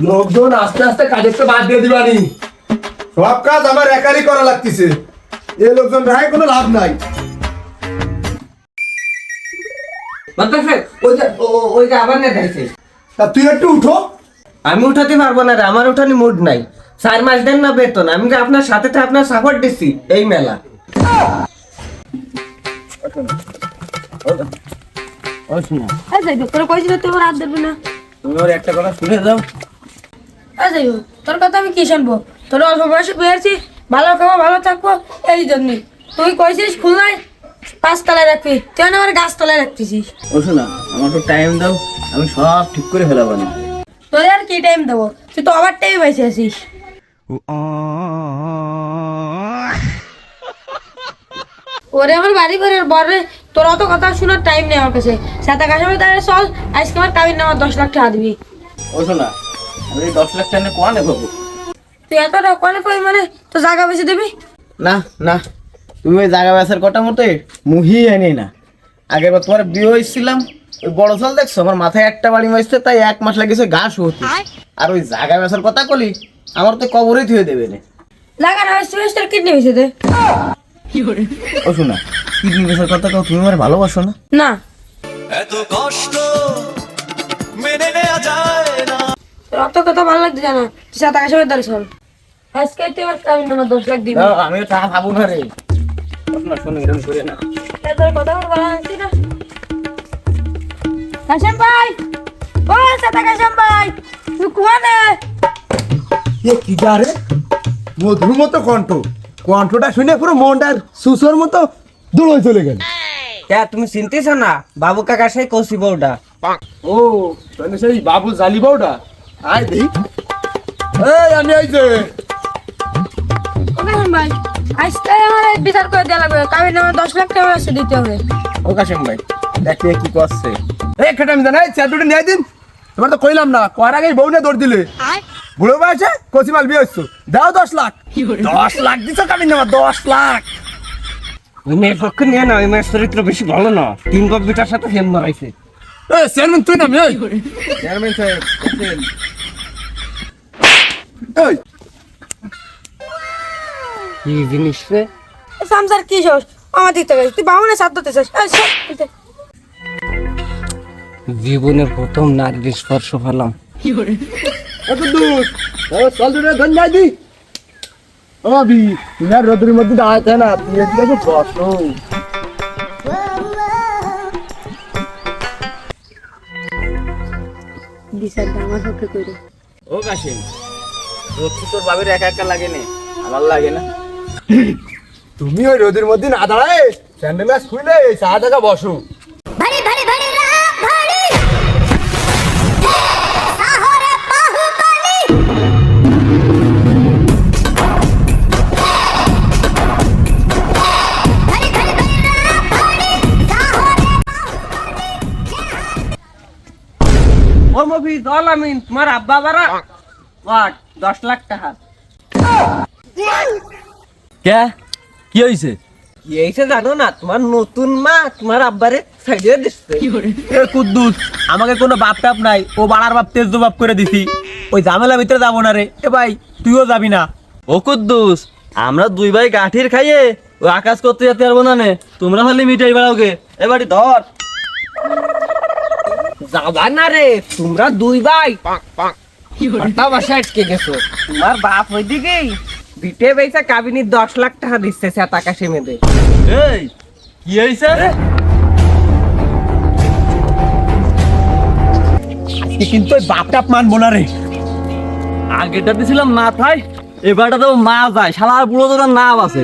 লোকজন আস্তে আস্তে কাজের তো বাদ দিয়ে দিবানি। সব কাজ আমার একারই করা লাগতেছে। এ লোকজন রায় কোনো লাভ নাই। ওই যে ও- ও- ওই যে আবার না দেখছে তা তুই একটু উঠো। আমি উঠাতে পারব না রে আমার উঠানি মুড নাই। চার মাস দেন না বেতন আমি যে আপনার সাথে তো আপনার সাপোর্ট দিচ্ছি এই মেলা। ও শোনা এই যাইবো তোর তোমার হাত ধরবি না? তুমি ওর একটা কথা শুনে যাও। তোর কথা আমি কি শুনব? তোর অল্প বয়সে পেয়েছি ভালো খাব ভালো থাকব এই জন্যই তুই কইছিস খুলনায় পাঁচ তলায় রাখবি তুই আমার গাছ তলায় রাখতেছিস। ও শোনা আমার তো টাইম দাও আমি সব ঠিক করে ফেলাবো না। তোর আর কি টাইম দেবো? তুই তো আবার টাইম বেঁচে আছিস। ওরে আমার বাড়ি ঘরের বরে তোর অত কথা শোনার টাইম নেই আমার কাছে। সাত তাহলে চল আজকে আমার কাবির নামা দশ লাখ টাকা দিবি। ও শোনা আমি দশ লাখ টাকা কোয়া নেব তুই এত টাকা কনে মানে? তো জায়গা বেশি দিবি? না না। তুমি ওই জায়গা কটা মতে মুহি আনি না। আগের বার তোমার বিয়ে হয়েছিলাম ওই বড় চল দেখছ? আমার মাথায় একটা বাড়ি তাই এক মাস লাগিয়েছে ঘাস হতে আর ওই জায়গা বেসার কথা কলি আমার তো কবরই থুয়ে দেবে না। কিডনি হয়েছে দে। ও শোনা কিডনি বেসার কথা তুমি আমার ভালোবাসো না? না। এত কষ্ট অত কথা ভালো লাগছে জানা? তুই সাত আকাশ আমি চল। আজকে তুই আমার দশ লাখ দিবি। আমিও তা ভাবো না রে। শোনা এরকম করে না। তোর কথা বলে না। কাশেম ভাই ও সাত কাশেম ভাই তুই কোয়ানে? এ কি যা রে? মধুর মতো কণ্ঠ। কণ্ঠটা শুনে পুরো মনটার সুসর মতো দৌড়ে চলে গেল। কে তুমি চিনতেছ না? বাবু কাকা সেই কৌশি বউটা। ও তাহলে সেই বাবু জালি বউটা? আয় দেই। এই আমি এই যে। ও কাশেম ভাই আজকে আমার এই বিচার করে দেওয়া লাগবে। কাবির নামা দশ লাখ টাকা আছে দিতে হবে। ভাই দেখে কি করছে। এই খেটা আমি জানাই চেয়ার দুটো নিয়ে দিন তোমার তো কইলাম না কয়ার আগেই বউ নিয়ে দৌড় দিলে। বুড়ো বয়সে কচিমাল বিয়ে হচ্ছ দাও দশ লাখ। দশ লাখ দিছো কামিন নেওয়া দশ লাখ। ওই মেয়ের পক্ষে নিয়ে না ওই মেয়ের চরিত্র বেশি ভালো না। তিন কম্পিউটার সাথে ফেম মারাইছে চেয়ারম্যান তুই নাম এই। চেয়ারম্যান সাহেব এই। কি জিনিস রে? সামসার কি সস আমার দিতে গেছে তুই বাবু সাত দিতে চাস। জীবনের প্রথম নারীর স্পর্শ পেলাম। এত দূর চল দুটো ধন দি। ও বি রোদ্রের মধ্যে দাঁড়াতে না। তুমি এদিকে বসো। বিচারটা আমার পক্ষে করে। ও কাশিম তোর তোর বাবির একা একা লাগে নে আমার লাগে না। তুমি ওই রোদের মধ্যে না দাঁড়ায় স্যান্ডেল ম্যাচ খুলে এই চা টাকা বসো। ও দল আমিন তোমার আব্বা বারা ওয়াট দশ লাখ টাকা। কে? কি হয়েছে কি হয়েছে জানো না? তোমার নতুন মা তোমার আব্বারে সাইডে দিচ্ছে এ কুদ্দুস আমাকে কোনো বাপ টাপ নাই। ও বাড়ার বাপ তেজ বাপ করে দিছি। ওই ঝামেলা ভিতরে যাব না রে। এ ভাই তুইও যাবি না। ও কুদ্দুস আমরা দুই ভাই গাঠির খাইয়ে ও আকাশ করতে যেতে পারব না নে। তোমরা খালি মিটাই বেড়াওকে এ বাড়ি ধর। যাবা না রে তোমরা দুই ভাই। পাটা বাসা আটকে গেছো। তোমার বাপ ওই দিকেই বিটে বেচা কাবিনী দশ লাখ টাকা দিচ্ছে সে টাকা সেমে দে এই কি হয়েছে কিন্তু ওই বাপ টাপ মানবো না রে। আগেটা দিছিলাম মাথায় এবারটা তো মা যায় শালা বুড়ো তো নাম আছে।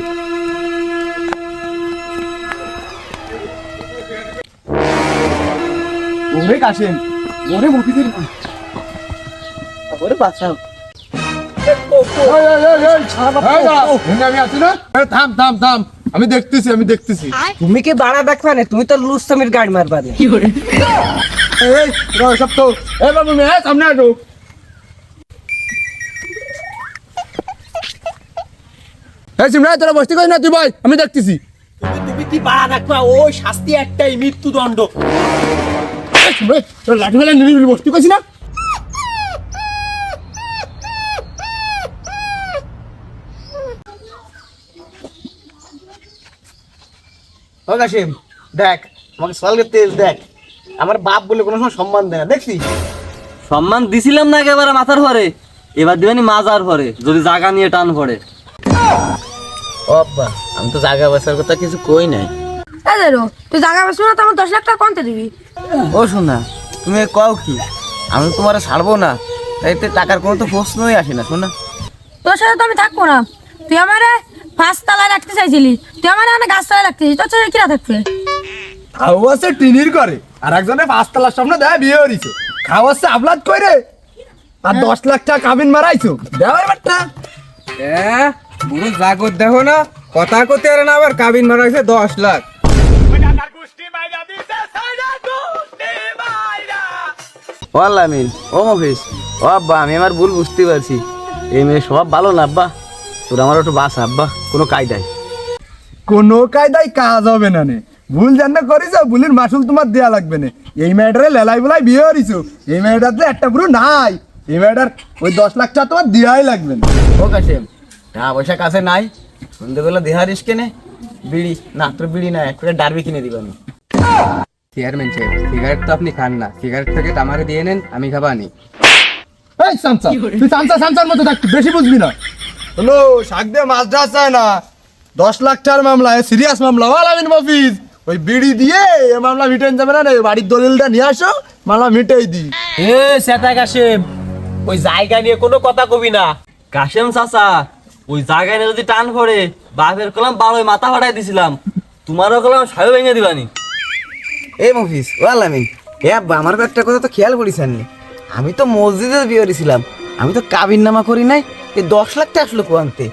ওরে কাশেম ওরে ওরে আমি না? থাম থাম থাম। আমি দেখতেছি আমি দেখতেছি। তুমি কি বাড়া দেখবা না? তুমি তো লুসামির গাড়ি মারবা না। এই রো সব তো এ বাবু মেয়ে সামনে আসো। এই সিমরা তোরা বসতে কই না তুই ভাই আমি দেখতেছি। তুমি কি বাড়া দেখবা? ওই শাস্তি একটাই মৃত্যুদণ্ড। হ্যাঁ, হ্যাঁ, হ্যাঁ। ও কাশিম দেখ আমাকে সলকে তেজ দেখ। আমার বাপ বলে কোনো সময় সম্মান দেয় না দেখছি সম্মান দিছিলাম না একেবারে মাথার পরে এবার দিবানি মাজার পরে যদি জাগা নিয়ে টান পড়ে। ও আব্বা আমি তো জাগা বাসার কথা কিছু কই নাই। তুই জায়গা বেসবো না তো আমার দশ লাখ টাকা কমতে দিবি? ও শোনা তুমি কও কি আমি তোমার ছাড়বো না টাকার কোনো তো প্রশ্নই আসে না শোনা তোর সাথে তো আমি থাকব না। তুই আমারে পাঁচ তলায় রাখতে চাইছিলি তুই আমার এখানে গাছ তলায় রাখতে চাইছিস তোর সাথে কিরা থাকবে? খাওয়াছে টিনির করে আর একজনে পাঁচতলার সামনে দেয় বিয়ে হরিছে খাওয়াচ্ছে আবলাদ করে আর দশ লাখ টাকা কাবিন মারাইছো। দেওয়া এবারটা হ্যাঁ বুড়ো জাগর দেখো না কথা করতে পারে না আবার কাবিন মারাইছে দশ লাখ। ও আল্লামিন ও মফিস ও আব্বা আমি আমার ভুল বুঝতে পারছি। এই মেয়ে স্বভাব ভালো না আব্বা? তোর আমার একটু বাস আব্বা কোনো কায়দায়। কোনো কায়দায় কাজ হবে না নে। ভুল জানা করিস ভুলের মাসুল তোমার দেয়া লাগবে না। এই মেয়েটারে লেলাই বেলাই বিয়ে হরিছো। এই মেয়েটাতে একটা পুরো নাই। এই মেয়েটার ওই দশ লাখ টাকা তোমার দেওয়াই লাগবে না। ও কাশেম টাকা পয়সা কাছে নাই। সন্ধ্যেবেলা দেহারিস কেনে? বিড়ি না তোর বিড়ি না এক প্যাকেট ডারবি কিনে দিবানি চেয়ারম্যান সাহেব সিগারেট তো আপনি খান না। সিগারেট থেকে আমারে দিয়ে নেন আমি খাবানি এই সামসা তুই সামসা সামসার মতো থাক বেশি বুঝবি না। হলো শাক দিয়ে মাছ ধরা যায় না। দশ লাখ টাকার মামলা সিরিয়াস মামলা। ওয়াল আমিন মফিজ ওই বিড়ি দিয়ে এ মামলা মিটেন যাবে না বাড়ির দলিলটা নিয়ে আসো মামলা মিটেই দি এ সেটা কাশেম ওই জায়গা নিয়ে কোনো কথা কবি না। কাশেম চাচা ওই জায়গা নিয়ে যদি টান পড়ে বাপের কলাম বারোই মাথা ফাটাই দিছিলাম তোমারও কলাম সায়ু ভেঙে দিবানি। এই মফিস ও আল্লামিন এ আব্বা আমার একটা কথা তো খেয়াল করিস নি। আমি তো মসজিদে বিয়ে হয়েছিলাম আমি তো কাবিন নামা করি নাই এই দশ লাখ টাকা আসলো কোয়ান্তে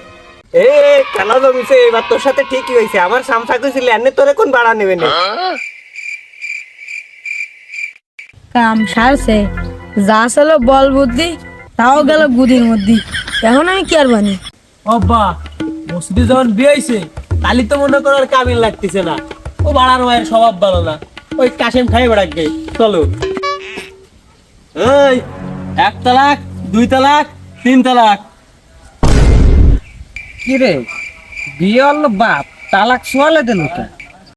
এ কেন জমিছে এবার তোর সাথে ঠিকই হয়েছে আমার সামসা কইছিল এনে তোরে কোন ভাড়া নেবে না? কাম সারছে যা ছিল বল বুদ্ধি তাও গেল গুদির মধ্যে এখন আমি কি আর বানি? অব্বা, মসজিদে যখন বিয়ে হয়েছে তালি তো মনে করার কামিল লাগতেছে না। ও বাড়ার মায়ের স্বভাব ভালো না। ওই কাশেম খাই বেড়াকে চলো। এই, এক তালাক, দুই তালাক, তিন তালাক। কি রে বিয়ে বাপ, তালাক সোয়ালে দেন ওটা?